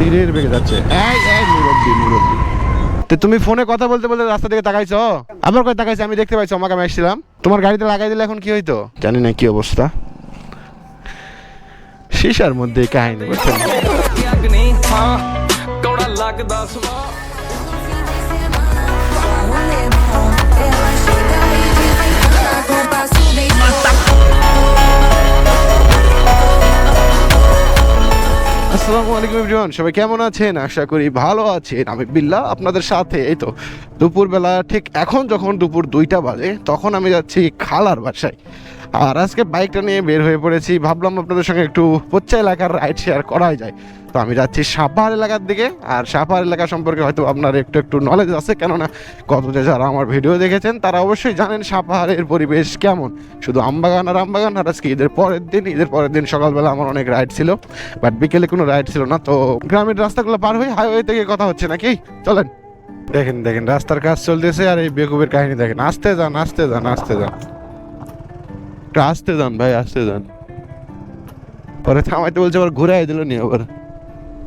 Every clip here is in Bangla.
তীরের বেগে যাচ্ছে। তো তুমি ফোনে কথা বলতে বলতে রাস্তা দিকে তাকাইছো? আবার কই তাকাইছো? আমি দেখতে পাইছো আমাকে আমি আসছিলাম। তোমার গাড়িতে লাগাই দিলে এখন কি হইতো? জানি না কি অবস্থা। শীষার মধ্যে কাহিনী বুঝছেন আসসালামু আলাইকুম এভরিওয়ান, সবাই কেমন আছেন? আশা করি ভালো আছেন। আমি বিল্লাহ আপনাদের সাথে, এই তো, দুপুরবেলা, ঠিক এখন যখন দুপুর দুইটা বাজে, তখন আমি যাচ্ছি খালার বাসায়। আর আজকে বাইকটা নিয়ে বের হয়ে পড়েছি। ভাবলাম আপনাদের সঙ্গে একটু পচ্চা এলাকার রাইড শেয়ার করাই যায়। তো আমি যাচ্ছি সাপাহার এলাকার দিকে। আর সাপাহার এলাকা সম্পর্কে হয়তো আপনার একটু একটু নলেজ আছে, কেননা গত যে যারা আমার ভিডিও দেখেছেন, তারা অবশ্যই জানেন সাপাহারের পরিবেশ কেমন। শুধু আমবাগান আর আমবাগান, আর আজকে ঈদের পরের দিন, ঈদের পরের দিন সকালবেলা আমার অনেক রাইড ছিল। বাট বিকেলে কোনো রাইড ছিল না। তো গ্রামের রাস্তাগুলো পার হয়ে হাইওয়ে থেকে কথা হচ্ছে নাকি? চলেন। দেখেন দেখেন, রাস্তার কাজ চলতেছে। আর এই বেকুবের কাহিনী দেখেন। আসতে যান আসতে যান আসতে যান। একটু আসতে যান ভাই, আসতে যান। পরে থামাইতে বলছে, আবার ঘুরাই দিল নি আবার।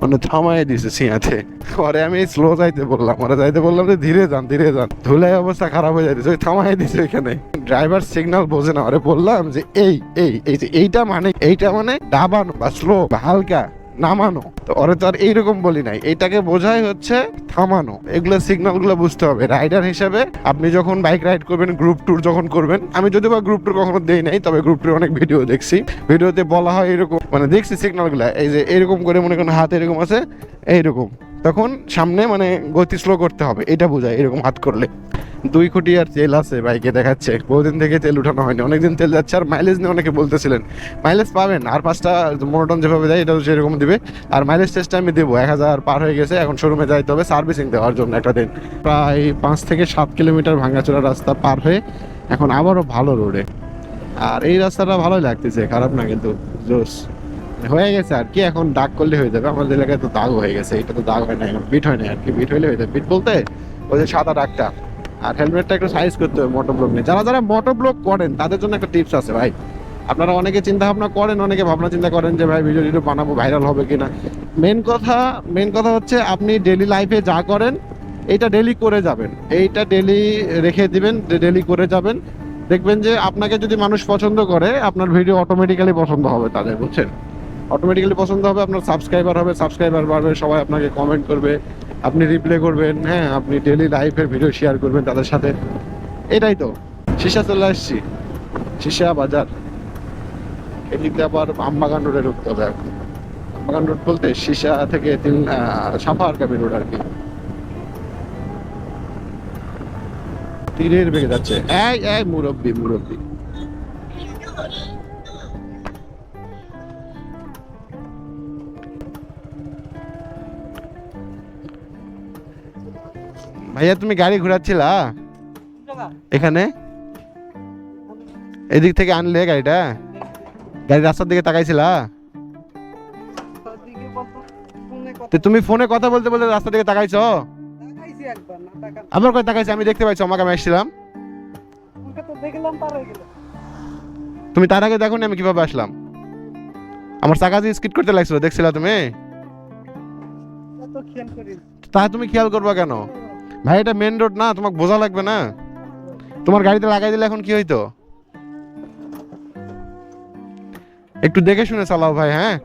মানে থামাই দিছে সিয়াতে। পরে আমি স্লো যাইতে বললাম ওরা যাইতে বললাম যে, ধীরে যান ধীরে যান। ধুলাই অবস্থা খারাপ হয়ে যাইতেছে, ওই থামাই দিছে এখানে ড্রাইভার সিগনাল বোঝে না, ওরে বললাম যে, এই এই এই যে, এইটা মানে এইটা মানে ডাবান বা স্লো বা হালকা। নামানো। তো ওরে তো আর এইরকম বলি নাই। এইটাকে বোঝাই হচ্ছে থামানো। এগুলো সিগন্যালগুলো বুঝতে হবে। রাইডার হিসাবে আপনি যখন বাইক রাইড করবেন গ্রুপ ট্যুর যখন করবেন, আমি যদি বা গ্রুপ ট্যুর কখনো দেই নাই, তবে গ্রুপ ট্যুর অনেক ভিডিও দেখছি। ভিডিওতে বলা হয় এরকম মানে দেখছি সিগন্যালগুলা এই যে এরকম করে মনে করেন হাত এরকম আছে, এইরকম। তখন সামনে মানে গতি স্লো করতে হবে, এটা বোঝায় এরকম হাত করলে। দুই কোটি আর তেল আছে বাইকে দেখাচ্ছে। বহুদিন থেকে তেল উঠানো হয়নি। অনেকদিন তেল যাচ্ছে আর মাইলেজ নিয়ে অনেকে বলতেছিলেন মাইলেজ পাবেন, আর পাঁচটা মোনোটন যেভাবে দেয় এটাও সেরকম দিবে। আর মাইলেজ টেস্টটা আমি দেবো, এক হাজার পার হয়ে গেছে, এখন শোরুমে যাইতে হবে সার্ভিসিং দেওয়ার জন্য একটা দিন। প্রায় পাঁচ থেকে সাত কিলোমিটার ভাঙাচোরা রাস্তা পার হয়ে এখন আবারও ভালো রোডে আর এই রাস্তাটা ভালোই লাগতেছে, খারাপ না কিন্তু জোস হয়ে গেছে আর কি, এখন দাগ করলে হয়ে যাবে। আমাদের এলাকায় তো দাগ হয়ে গেছে, এটা তো দাগ হয় না এখন বিট হয় না আর কি, বিট হইলে হয়ে যাবে। বিট বলতে ওই যে সাদা দাগটা। আর হেলমেটটা একটু সাইজ করতে হবে মোটর ব্লক নিয়ে। যারা যারা মোটর ব্লক করেন, তাদের জন্য একটা টিপস আছে ভাই। আপনারা অনেকে চিন্তা ভাবনা করেন, অনেকে ভাবনা চিন্তা করেন যে, ভাই ভিডিও টিডিও বানাবো ভাইরাল হবে কিনা? মেন কথা মেন কথা হচ্ছে, আপনি ডেলি লাইফে যা করেন, এইটা ডেলি করে যাবেন। এইটা ডেলি রেখে দিবেন ডেলি করে যাবেন। দেখবেন যে, আপনাকে যদি মানুষ পছন্দ করে, আপনার ভিডিও অটোমেটিক্যালি পছন্দ হবে তাদের, বুঝছেন? অটোমেটিক্যালি পছন্দ হবে, আপনার সাবস্ক্রাইবার হবে সাবস্ক্রাইবার বাড়বে, সবাই আপনাকে কমেন্ট করবে, আপনি রিপ্লাই করবেন হ্যাঁ আপনি ডেলি লাইফের ভিডিও শেয়ার করবেন তাদের সাথে। এটাই তো। শিশা চলে আসছি। শিশা বাজার। এদিকে আবার আমবাগান রোডে ঢুকতে হবে আমবাগান রোড বলতে শিশা থেকে তিন সাফার কাবি রোড আর কি। তীরের বেগে যাচ্ছে। এই এই মুরব্বি মুরব্বি। ভাইয়া, তুমি গাড়ি ঘোরাচ্ছিলা? এখানে? এদিক থেকে আনলে গাড়িটা? গাড়ি রাস্তার দিকে তাকাইছিলা? তুমি ফোনে কথা বলতে বলতে রাস্তার দিকে তাকাইছো? আবার কই তাকাইছি? আমি দেখতে পাইছো, আমাকে আমি আসছিলাম। তুমি তার আগে দেখো আমি কীভাবে আসলাম। আমার চাকা দিয়ে স্কিট করতে লাগছিল, দেখছিলা তুমি? তা তুমি খেয়াল করবা কেন? ভাই, এটা মেন রোড না, তোমাকে বোঝা লাগবে না। তোমার গাড়িতে লাগাই দিলে এখন কি হইতো? একটু দেখে শুনে চালাও ভাই হ্যাঁ?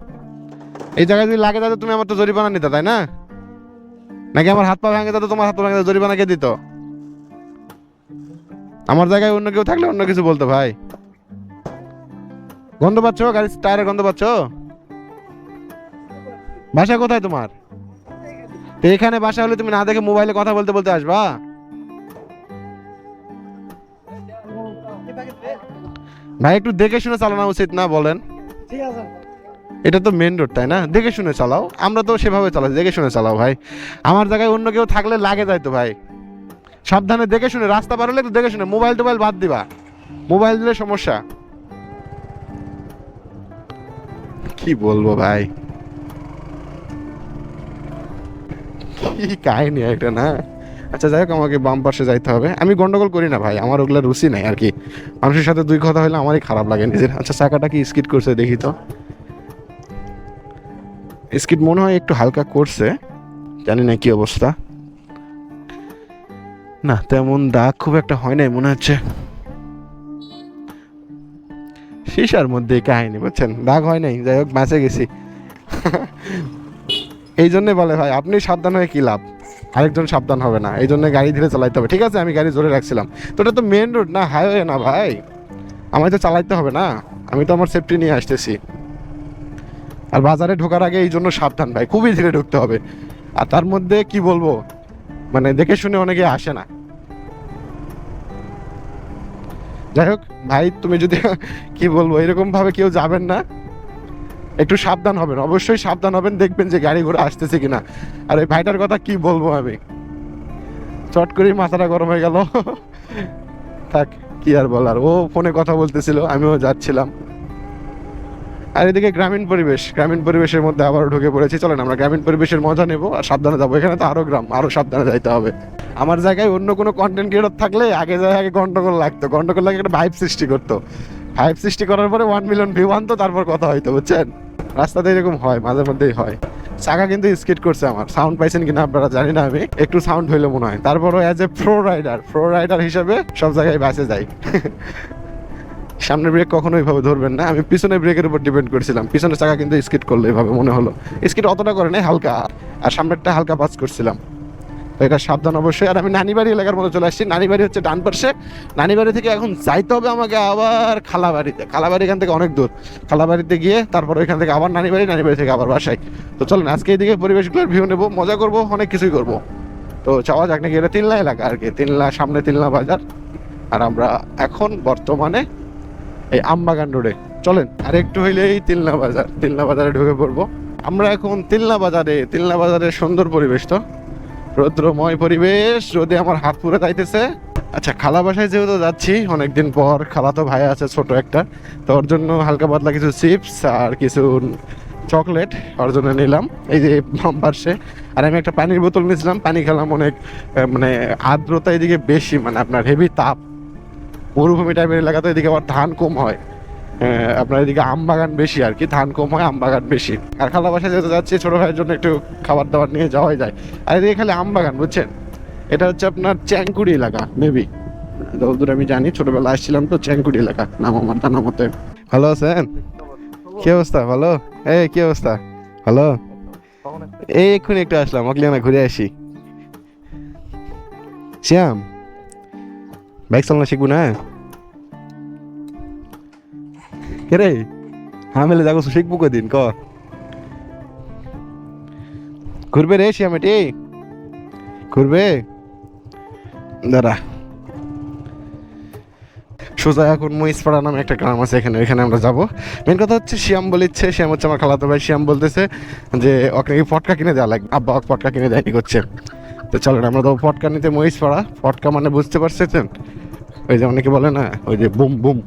এই জায়গায় যদি লাগে তাহলে তুমি আমার তো জরিমানা নিতে, তাই না? নাকি আমার হাত পা ভাঙে তো তোমার হাত পা ভাঙে, জরিমানা কে দিত? আমার জায়গায় অন্য কেউ থাকলে অন্য কিছু বলতো ভাই। গন্ধ পাচ্ছ? গাড়ির টায়ারের গন্ধ পাচ্ছ? বাসা কোথায় তোমার? তো এখানে বাসা হলে তুমি না দেখে মোবাইলে কথা বলতে বলতে আসবা? ভাই একটু দেখে শুনে চালানো উচিত না বলেন? এটা তো মেন রোড তাই না? দেখে শুনে চালাও। আমরা তো সেভাবে চালাই দেখে শুনে চালাও ভাই। আমার জায়গায় অন্য কেউ থাকলে লাগে যায় তো ভাই। সাবধানে দেখে শুনে রাস্তা পার হলে একটু দেখে শুনে। মোবাইল টোবাইল বাদ দিবা। মোবাইল দিলে সমস্যা। কি বলব ভাই? কি কাহিনী একটা না? আচ্ছা যাই হোক, আমাকে বাম পাশে যাইতে হবে। আমি গন্ডগোল করি না ভাই, আমার ওগুলো রুচি নাই আর কি। মানুষের সাথে দুই কথা হলে আমারই খারাপ লাগে নিজের। আচ্ছা চাকাটা কি স্কিট করছে দেখি তো। স্কিড মনে হয় একটু হালকা করছে, জানি না কি অবস্থা। না, তেমন দাগ খুব একটা হয় নাই মনে হচ্ছে। শিশার মধ্যে কাহিনী, বুঝছেন? দাগ হয় নাই, যাই হোক, বাঁচে গেছি। এই জন্যে বলে ভাই, আপনি সাবধান হয়ে কি লাভ? আরেকজন সাবধান হবে না, এই জন্য গাড়ি ধীরে চালাইতে হবে। ঠিক আছে, আমি গাড়ি জোরে রাখছিলাম। তো এটা তো মেন রোড না হাইওয়ে না ভাই? আমায় তো চালাইতে হবে না, আমি তো আমার সেফটি নিয়ে আসতেছি। আর বাজারে ঢোকার আগে এই জন্য সাবধান ভাই, খুবই ধীরে ঢুকতে হবে। আর তার মধ্যে কি বলব? মানে দেখে শুনে অনেকে আসে না। যাই হোক, ভাই, তুমি যদি, কি বলব এরকম ভাবে কেউ যাবেন না। একটু সাবধান হবেন, অবশ্যই সাবধান হবেন, দেখবেন যে গাড়ি ঘোড়া আসতেছে কিনা। আর ওই ভাইটার কথা কি বলব আমি? চট করেই মাথাটা গরম হয়ে গেল। থাক, কি আর বলার? ও ফোনে কথা বলতেছিল, আমিও যাচ্ছিলাম। আর এদিকে গ্রামীণ পরিবেশ, গ্রামীণ পরিবেশের মধ্যে আবারও ঢুকে পড়েছি। চলেন, আমরা গ্রামীণ পরিবেশের মজা নেব আর সাবধানে যাব। এখানে তো আরও গ্রাম, আরও সাবধানে যাইতে হবে। আমার জায়গায় অন্য কোনো কন্টেন্ট ক্রিয়েটর থাকলে আগে যায়, আগে গন্ডগোল লাগতো। গন্ডগোল লাগে একটা ভাইব সৃষ্টি করতো। ভাইব সৃষ্টি করার পরে ওয়ান মিলিয়ন ভিউ আনতো, তারপর কথা হয়তো, বুঝছেন? রাস্তাতে এরকম হয়, মাঝে মধ্যেই হয়। চাকা কিন্তু স্কিট করছে আমার। সাউন্ড পাইছেন কিনা আপনারা জানি না আমি। একটু সাউন্ড হইলে মনে হয়। তারপরও as a pro rider pro rider হিসাবে সব জায়গায় বাসে যাই। সামনের ব্রেক কখনো এইভাবে ধরবেন না। আমি পিছনের ব্রেকের উপর ডিপেন্ড করছিলাম। পিছনের চাকা কিন্তু স্কিট করল এইভাবে মনে হলো। স্কিট অতটা করে নাই, হালকা। আর সামনেরটা হালকা পাস করছিলাম। এটা সাবধান অবশ্যই। আর আমি নানিবাড়ি এলাকার মধ্যে চলে আসছি। নানিবাড়ি হচ্ছে ডান পাশে। নানিবাড়ি থেকে এখন যাইতে হবে আমাকে আবার খালাবাড়িতে। খালাবাড়ি এখান থেকে অনেক দূর। খালাবাড়িতে গিয়ে তারপর ওইখান থেকে আবার নানিবাড়ি নানিবাড়ি থেকে আবার বাসায়। তো চলেন, আজকে এইদিকে পরিবেশগুলোর ভিউ নেব। মজা করব, অনেক কিছুই করব। তো চাওয়া যাক নাকি এটা তিনলা এলাকা আর কি। তিনলা, সামনে তিনলা বাজার। আর আমরা এখন বর্তমানে এই আমবাগান রোডে। চলেন, আর একটু হইলেই তিলনা বাজার। তিলনা বাজারে ঢুকে পড়ব। আমরা এখন তিলনা বাজারে তিলনা বাজারের সুন্দর পরিবেশ তো। রৌদ্রময় পরিবেশ যদি আমার হাত পুরে যাইতেছে। আচ্ছা খালা বাসায় যেহেতু যাচ্ছি, অনেকদিন পর খালা তো ভাই আছে, ছোট একটা, তো ওর জন্য হালকা পাতলা কিছু চিপস আর কিছু চকলেট ওর জন্য নিলাম। এই যে পার্শ্বে আর আমি একটা পানির বোতল নিয়েছিলাম, পানি খেলাম অনেক মানে আর্দ্রতা এদিকে বেশি মানে আপনার হেভি তাপ। মরুভূমি টাইপের এলাকাতে এদিকে আবার ধান কম হয়। আপনার এদিকে আম বাগান বেশি আর কি, ধান কম হয়, আম বাগান বেশি। আর খালা বাসায় যেতে যাচ্ছি, ছোট ভাইয়ের জন্য একটু খাবার দাবার নিয়ে যাওয়াই যায়। আর এদিকে খালি আম বাগান, বুঝছেন? এটা হচ্ছে আপনার চ্যাংকুড়ি এলাকা, মেবি। যতদূর আমি জানি ছোটবেলা আসছিলাম তো চ্যাংকুড়ি এলাকা, নাম আমার জানা মতে। ভালো আছেন? কি অবস্থা? ভালো? এই, কি অবস্থা? ভালো? এই, এক্ষুনি একটু আসলাম, অকলিয়ানা ঘুরে আসি। শ্যাম বাইক চালানো শিখব না? কে রে হামেলে যাব শিখব কদিন, ক? ঘুরবে রে শ্যামেটি ঘুরবে? দাঁড়া। সোজা এখন মহিষপাড়া নামে একটা গ্রাম আছে এখানে এখানে আমরা যাব। মেন কথা হচ্ছে, শ্যাম বলিচ্ছে, শ্যাম হচ্ছে আমার খালাতো ভাই। শ্যাম বলতেছে যে, ওকে পটকা কিনে দেওয়া লাগবে। আব্বা পটকা কিনে দেয়নি করছে। তো চলেন, আমরা তো ফটকা নিতে মহিষপাড়া। ফটকা মানে বুঝতে পারছেন? ওই যে অনেকে বলে না, ওই যে বুম বুম।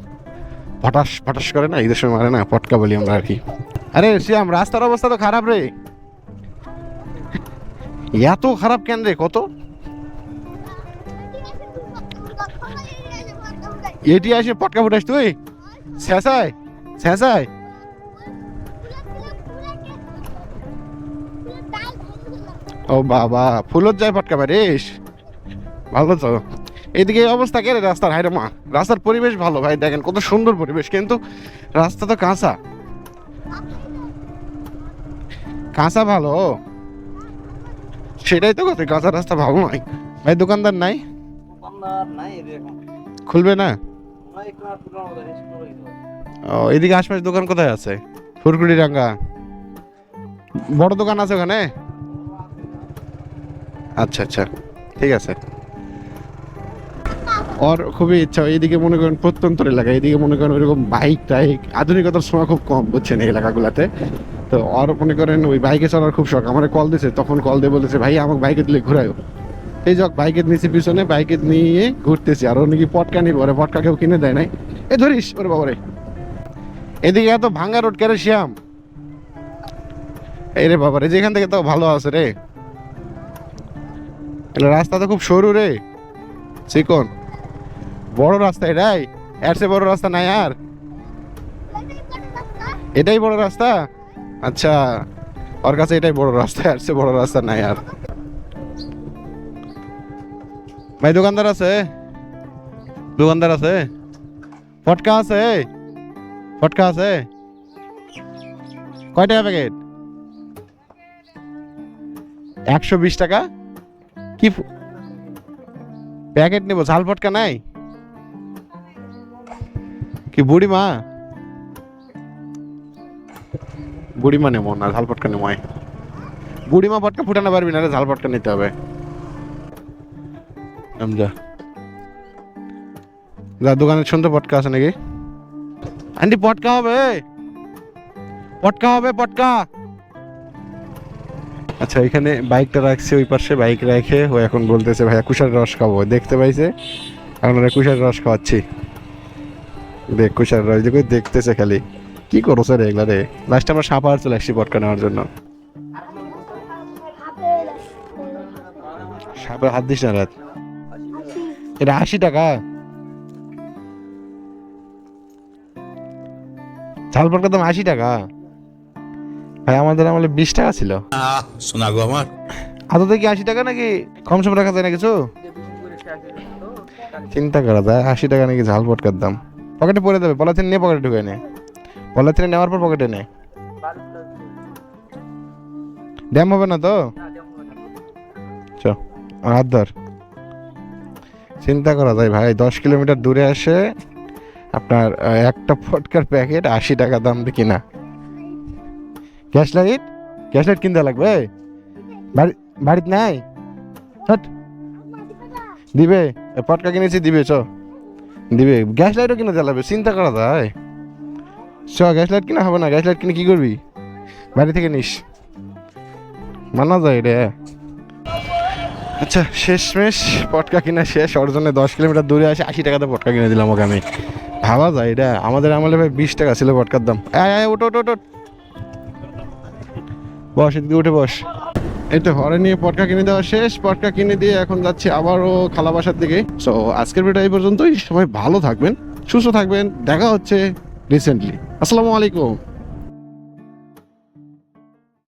ফটাস ফটাস করে না? ঈদের সময় মারে না? পটকা বলি আমরা আর কি। আরে, শ্যাম, রাস্তার অবস্থা তো খারাপ রে। এত খারাপ কেন রে? কত? এটি আসে পটকা ফুটাস তুই? শেষায় শেষায় ও বাবা, ফুলত যায় পটকা মারিস? ভালো তো। এদিকে অবস্থা কে রে রাস্তার হাইরে মা। রাস্তার পরিবেশ ভালো ভাই দেখেন কত সুন্দর পরিবেশ কিন্তু রাস্তা তো কাঁচা। কাঁচা ভালো সেটাই তো কথা কাঁচা রাস্তা ভালো নয়। ভাই দোকানদার নাই? খুলবে না? ও এদিকে আশপাশ দোকান কোথায় আছে? ফুরকুড়ি ডাঙ্গা বড় দোকান আছে ওখানে? আচ্ছা আচ্ছা ঠিক আছে। ওর খুবই ইচ্ছা, এইদিকে মনে করেন প্রত্যন্ত এলাকা, এইদিকে মনে করেন ওইরকম বাইক টাইক আধুনিকতার সময় খুব কম, বুঝছেন এই এলাকাগুলোতে। তো ওর মনে করেন ওই বাইকে চলার খুব শখ, আমার কল দিছে, তখন কল দিয়ে বলেছে ভাই, আমাকে বাইকে দিলে ঘুরায়ও এই যাক বাইকে নিচে পিছনে বাইকে নিয়ে ঘুরতেছি, আর ও নাকি পটকা নিবে, ওরে পটকা কেউ কিনে দেয় নাই। এ ধরিস ওরে বাবারে। এদিকে এত ভাঙ্গা রোড কেন শ্যাম এই রে বাবারে যেখান থেকে তো ভালো আছে রে। রাস্তা তো খুব সরু রে। চিকন। বড় রাস্তা এটাই? এর চেয়ে বড় রাস্তা নাই আর? এটাই বড় রাস্তা? আচ্ছা ওর কাছে এটাই বড় রাস্তা, এর সে বড় রাস্তা নাই আর। ভাই, দোকানদার আছে? দোকানদার আছে? ফটকা আছে? ফটকা আছে? কয় টাকা প্যাকেট? একশো বিশ টাকা? কি প্যাকেট নেব? ঝাল ফটকা নাই? কি বুড়ি মা বুড়ি মা নেব না, ঝাল ফটকা নেব আয়। বুড়ি মা ফটকা ফুটানো পারবি না রে ঝাল ফটকা নিতে হবে। যা। যা, দোকানের শুনতে পটকা আছে নাকি? আন্টি পটকা হবে পটকা হবে পটকা আচ্ছা এখানে বাইকটা রাখছে, ওই পাশে বাইক রেখে, ও এখন বলতেছে, ভাইয়া, কুষার রস খাব। দেখতে পাইছে? এখন কুষার রস খাওয়াচ্ছি। দেখ কুষার রস দেখে দেখতেছে খালি। কি করো স্যার এগুলা রে? লাস্ট আমরা সাপা আর চলে আসছি পটকা নেওয়ার জন্য। সাপে হাত দিস না রাত এটা আশি টাকা। ঝাল পটকার দাম আশি টাকা। ভাই আমাদের আমলে বিশ টাকা ছিল। শোনা গো আমার। আদতে কি আশি টাকা নাকি কম সম রাখা যায় না কিছু? চিন্তা করা যায় আশি টাকা নাকি ঝাল পটকার দাম। পকেটে পরে দেবে পলাথিন নিয়ে পকেটে ঢুকে নে। পলাথিনে নেওয়ার পর পকেটে নে। ড্যাম হবে না তো? চ, হাত ধর। চিন্তা করা যায় ভাই, দশ কিলোমিটার দূরে আসে আপনার একটা ফটকার প্যাকেট আশি টাকা দাম দিয়ে কিনা। গ্যাস লাইট গ্যাস লাইট কিনতে লাগবে? বাড়ি, বাড়িতে নাই? দিবে? এ পটকা কিনেছি, দিবে, চ। দিবে? গ্যাস লাইটও কিনে জ্বালাবে চিন্তা করা যায়। চ গ্যাস লাইট কিনা হবে না? গ্যাস লাইট কিনে কি করবি? বাড়ি থেকে নিস। মানা যায় রে। আচ্ছা শেষমেশ পটকা কিনা শেষ। অর্জনে দশ কিলোমিটার দূরে আসে আশি টাকাতে পটকা কিনে দিলাম ওকে আমি। ভাবা যায় এটা আমাদের আমলে ভাই বিশ টাকা ছিল পটকার দাম। ওটো ওটো ওটো বস, এদিকে উঠে বস। এই তো হরে নিয়ে পটকা কিনে দেওয়া শেষ, পটকা কিনে দিয়ে এখন যাচ্ছি আবারও খালা বাসার দিকে। সো আজকের ভিডিও এই পর্যন্তই। সবাই ভালো থাকবেন, সুস্থ থাকবেন। দেখা হচ্ছে রিসেন্টলি আসসালামু আলাইকুম।